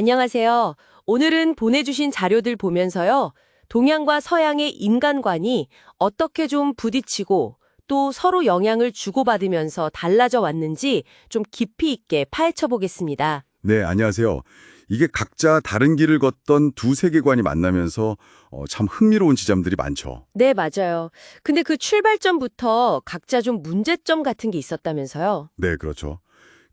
안녕하세요. 오늘은 보내주신 자료들 보면서요. 동양과 서양의 인간관이 어떻게 좀 부딪히고 또 서로 영향을 주고받으면서 달라져 왔는지 좀 깊이 있게 파헤쳐 보겠습니다. 네, 안녕하세요. 이게 각자 다른 길을 걷던 두 세계관이 만나면서 어, 참 흥미로운 지점들이 많죠. 네, 맞아요. 근데 그 출발점부터 각자 좀 문제점 같은 게 있었다면서요. 네, 그렇죠.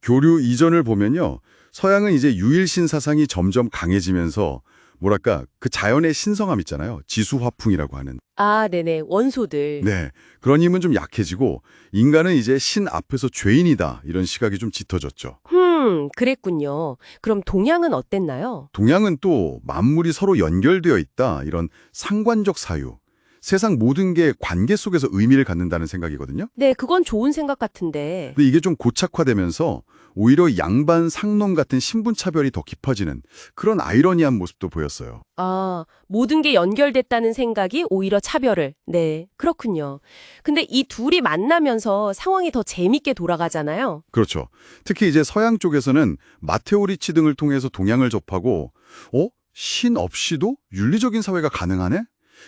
교류 이전을 보면요. 서양은 이제 유일신 사상이 점점 강해지면서 뭐랄까 그 자연의 신성함 있잖아요. 지수화풍이라고 하는. 아, 네네. 원소들. 네, 그런 힘은 좀 약해지고 인간은 이제 신 앞에서 죄인이다 이런 시각이 좀 짙어졌죠. 음, 그랬군요. 그럼 동양은 어땠나요? 동양은 또 만물이 서로 연결되어 있다 이런 상관적 사유. 세상 모든 게 관계 속에서 의미를 갖는다는 생각이거든요. 네, 그건 좋은 생각 같은데. 근데 이게 좀 고착화되면서 오히려 양반 상놈 같은 신분 차별이 더 깊어지는 그런 아이러니한 모습도 보였어요. 아, 모든 게 연결됐다는 생각이 오히려 차별을. 네, 그렇군요. 근데 이 둘이 만나면서 상황이 더 재밌게 돌아가잖아요. 그렇죠. 특히 이제 서양 쪽에서는 마테오 리치 등을 통해서 동양을 접하고 어? 신 없이도 윤리적인 사회가 가능하네?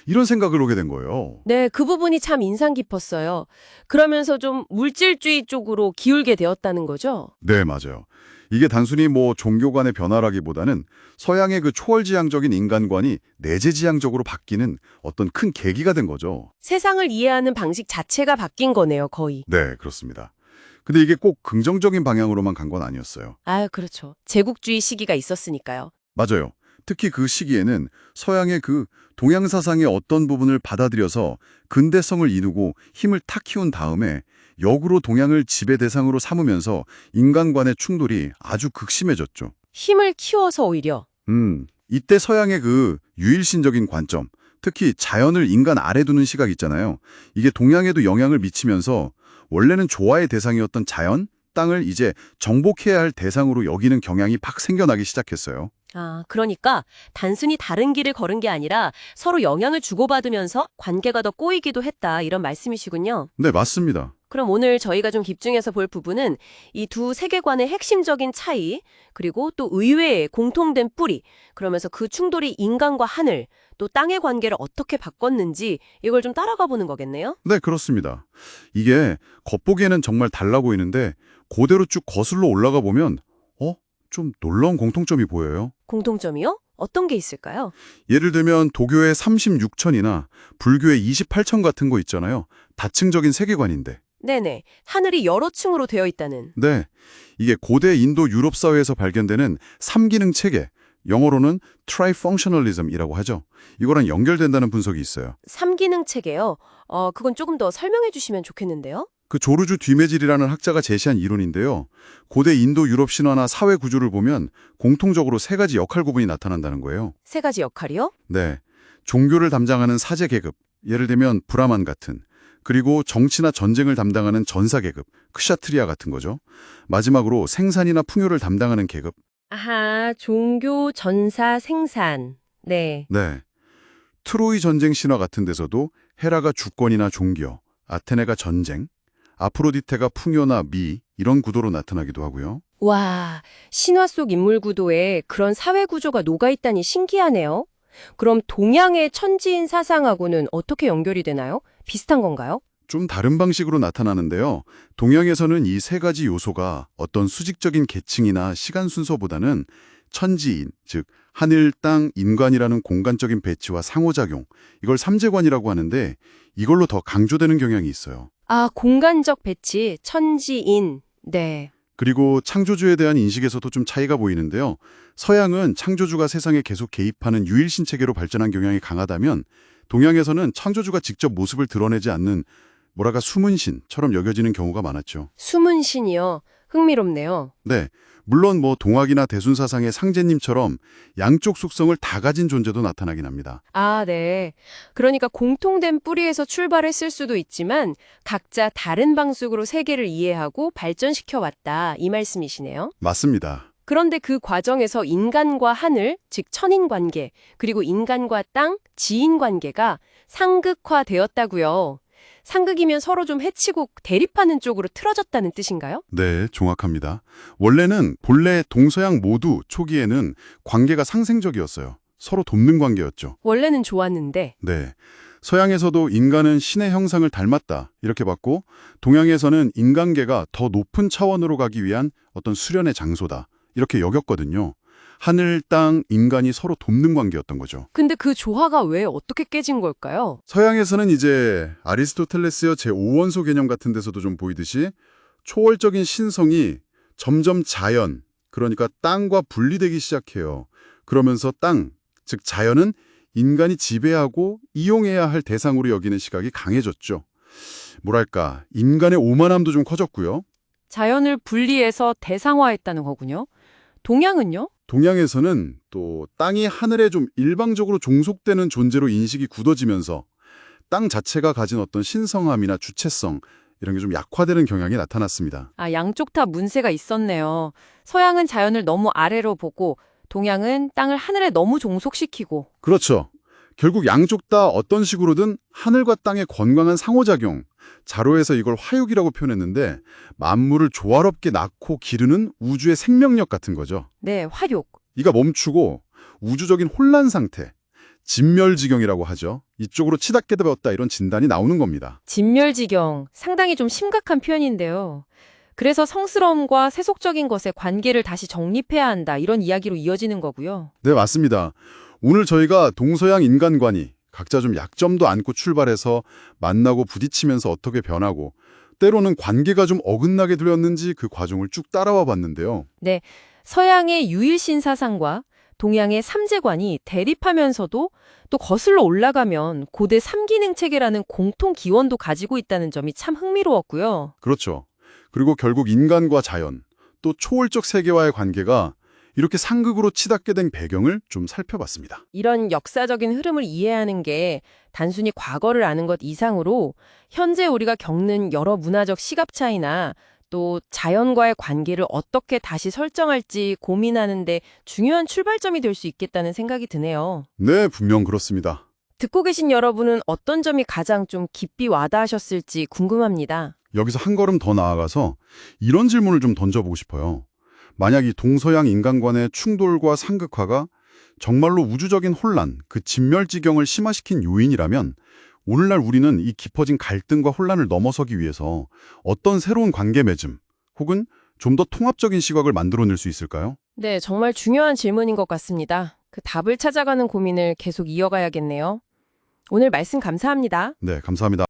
이런 생각을 오게 된 거예요. 네, 그 부분이 참 인상 깊었어요. 그러면서 좀 물질주의 쪽으로 기울게 되었다는 거죠. 네, 맞아요. 이게 단순히 뭐 종교 간의 변화라기보다는 서양의 그 초월지향적인 인간관이 내재지향적으로 바뀌는 어떤 큰 계기가 된 거죠. 세상을 이해하는 방식 자체가 바뀐 거네요, 거의. 네, 그렇습니다. 근데 이게 꼭 긍정적인 방향으로만 간 건 아니었어요. 아, 그렇죠. 제국주의 시기가 있었으니까요. 맞아요. 특히 그 시기에는 서양의 그 동양 사상의 어떤 부분을 받아들여서 근대성을 이루고 힘을 탁 키운 다음에 역으로 동양을 지배 대상으로 삼으면서 인간관의 충돌이 아주 극심해졌죠. 힘을 키워서 오히려. 음, 이때 서양의 그 유일신적인 관점, 특히 자연을 인간 아래 두는 시각 있잖아요. 이게 동양에도 영향을 미치면서 원래는 조화의 대상이었던 자연, 땅을 이제 정복해야 할 대상으로 여기는 경향이 팍 생겨나기 시작했어요. 아, 그러니까 단순히 다른 길을 걸은 게 아니라 서로 영향을 주고받으면서 관계가 더 꼬이기도 했다 이런 말씀이시군요. 네, 맞습니다. 그럼 오늘 저희가 좀 집중해서 볼 부분은 이 두 세계관의 핵심적인 차이, 그리고 또 의외의 공통된 뿌리, 그러면서 그 충돌이 인간과 하늘, 또 땅의 관계를 어떻게 바꿨는지 이걸 좀 따라가 보는 거겠네요. 네, 그렇습니다. 이게 겉보기에는 정말 달라 보이는데 그대로 쭉 거슬러 올라가 보면 어? 좀 놀라운 공통점이 보여요. 공통점이요? 어떤 게 있을까요? 예를 들면 도교의 36천이나 불교의 28천 같은 거 있잖아요. 다층적인 세계관인데. 네네. 하늘이 여러 층으로 되어 있다는. 네, 이게 고대 인도 유럽 사회에서 발견되는 3기능 체계, 영어로는 트라이펑셔널리즘이라고 하죠. 이거랑 연결된다는 분석이 있어요. 삼기능 체계요. 어, 그건 조금 더 설명해 주시면 좋겠는데요. 그 조르주 뒤메질이라는 학자가 제시한 이론인데요. 고대 인도 유럽 신화나 사회 구조를 보면 공통적으로 세 가지 역할 구분이 나타난다는 거예요. 세 가지 역할이요? 네. 종교를 담당하는 사제 계급, 예를 들면 브라만 같은, 그리고 정치나 전쟁을 담당하는 전사 계급, 크샤트리아 같은 거죠. 마지막으로 생산이나 풍요를 담당하는 계급. 아하, 종교, 전사, 생산. 네. 네. 트로이 전쟁 신화 같은 데서도 헤라가 주권이나 종교, 아테네가 전쟁, 아프로디테가 풍요나 미 이런 구도로 나타나기도 하고요. 와, 신화 속 인물 구도에 그런 사회 구조가 녹아있다니 신기하네요. 그럼 동양의 천지인 사상하고는 어떻게 연결이 되나요? 비슷한 건가요? 좀 다른 방식으로 나타나는데요. 동양에서는 이 세 가지 요소가 어떤 수직적인 계층이나 시간 순서보다는 천지인, 즉 하늘, 땅, 인간이라는 공간적인 배치와 상호작용, 이걸 삼재관이라고 하는데 이걸로 더 강조되는 경향이 있어요. 아, 공간적 배치, 천지인. 네. 그리고 창조주에 대한 인식에서도 좀 차이가 보이는데요. 서양은 창조주가 세상에 계속 개입하는 유일신 체계로 발전한 경향이 강하다면 동양에서는 창조주가 직접 모습을 드러내지 않는 뭐랄까 숨은 신처럼 여겨지는 경우가 많았죠. 숨은 신이요. 흥미롭네요. 네. 물론 뭐 동학이나 대순사상의 상제님처럼 양쪽 속성을 다 가진 존재도 나타나긴 합니다. 아, 네. 그러니까 공통된 뿌리에서 출발했을 수도 있지만 각자 다른 방식으로 세계를 이해하고 발전시켜 왔다. 이 말씀이시네요. 맞습니다. 그런데 그 과정에서 인간과 하늘, 즉 천인 관계, 그리고 인간과 땅, 지인 관계가 상극화되었다고요. 상극이면 서로 좀 해치고 대립하는 쪽으로 틀어졌다는 뜻인가요? 네, 정확합니다. 원래는 본래 동서양 모두 초기에는 관계가 상생적이었어요. 서로 돕는 관계였죠. 원래는 좋았는데 네. 서양에서도 인간은 신의 형상을 닮았다 이렇게 봤고 동양에서는 인간계가 더 높은 차원으로 가기 위한 어떤 수련의 장소다 이렇게 여겼거든요. 하늘, 땅, 인간이 서로 돕는 관계였던 거죠. 근데 그 조화가 왜 어떻게 깨진 걸까요? 서양에서는 이제 아리스토텔레스의 제5원소 개념 같은 데서도 좀 보이듯이 초월적인 신성이 점점 자연, 그러니까 땅과 분리되기 시작해요. 그러면서 땅, 즉 자연은 인간이 지배하고 이용해야 할 대상으로 여기는 시각이 강해졌죠. 뭐랄까, 인간의 오만함도 좀 커졌고요. 자연을 분리해서 대상화했다는 거군요. 동양은요? 동양에서는 또 땅이 하늘에 좀 일방적으로 종속되는 존재로 인식이 굳어지면서 땅 자체가 가진 어떤 신성함이나 주체성 이런 게 좀 약화되는 경향이 나타났습니다. 아, 양쪽 다 문세가 있었네요. 서양은 자연을 너무 아래로 보고 동양은 땅을 하늘에 너무 종속시키고 그렇죠. 결국 양쪽 다 어떤 식으로든 하늘과 땅의 건강한 상호작용, 자로에서 이걸 화육이라고 표현했는데 만물을 조화롭게 낳고 기르는 우주의 생명력 같은 거죠. 네, 화욕. 이가 멈추고 우주적인 혼란 상태, 진멸지경이라고 하죠. 이쪽으로 치닫게 되었다 이런 진단이 나오는 겁니다. 진멸지경. 상당히 좀 심각한 표현인데요. 그래서 성스러움과 세속적인 것의 관계를 다시 정립해야 한다. 이런 이야기로 이어지는 거고요. 네, 맞습니다. 오늘 저희가 동서양 인간관이 각자 좀 약점도 안고 출발해서 만나고 부딪히면서 어떻게 변하고 때로는 관계가 좀 어긋나게 되었는지 그 과정을 쭉 따라와 봤는데요. 서양의 유일신 사상과 동양의 삼재관이 대립하면서도 또 거슬러 올라가면 고대 삼기능 체계라는 공통 기원도 가지고 있다는 점이 참 흥미로웠고요. 그렇죠. 그리고 결국 인간과 자연, 또 초월적 세계와의 관계가 이렇게 상극으로 치닫게 된 배경을 좀 살펴봤습니다. 이런 역사적인 흐름을 이해하는 게 단순히 과거를 아는 것 이상으로 현재 우리가 겪는 여러 문화적 시각 차이나 또 자연과의 관계를 어떻게 다시 설정할지 고민하는 데 중요한 출발점이 될 수 있겠다는 생각이 드네요. 네, 분명 그렇습니다. 듣고 계신 여러분은 어떤 점이 가장 좀 깊이 와닿으셨을지 궁금합니다. 여기서 한 걸음 더 나아가서 이런 질문을 좀 던져보고 싶어요. 만약 이 동서양 인간관의 충돌과 상극화가 정말로 우주적인 혼란, 그 진멸지경을 심화시킨 요인이라면 오늘날 우리는 이 깊어진 갈등과 혼란을 넘어서기 위해서 어떤 새로운 관계 맺음 혹은 좀 더 통합적인 시각을 만들어낼 수 있을까요? 네, 정말 중요한 질문인 것 같습니다. 그 답을 찾아가는 고민을 계속 이어가야겠네요. 오늘 말씀 감사합니다. 네, 감사합니다.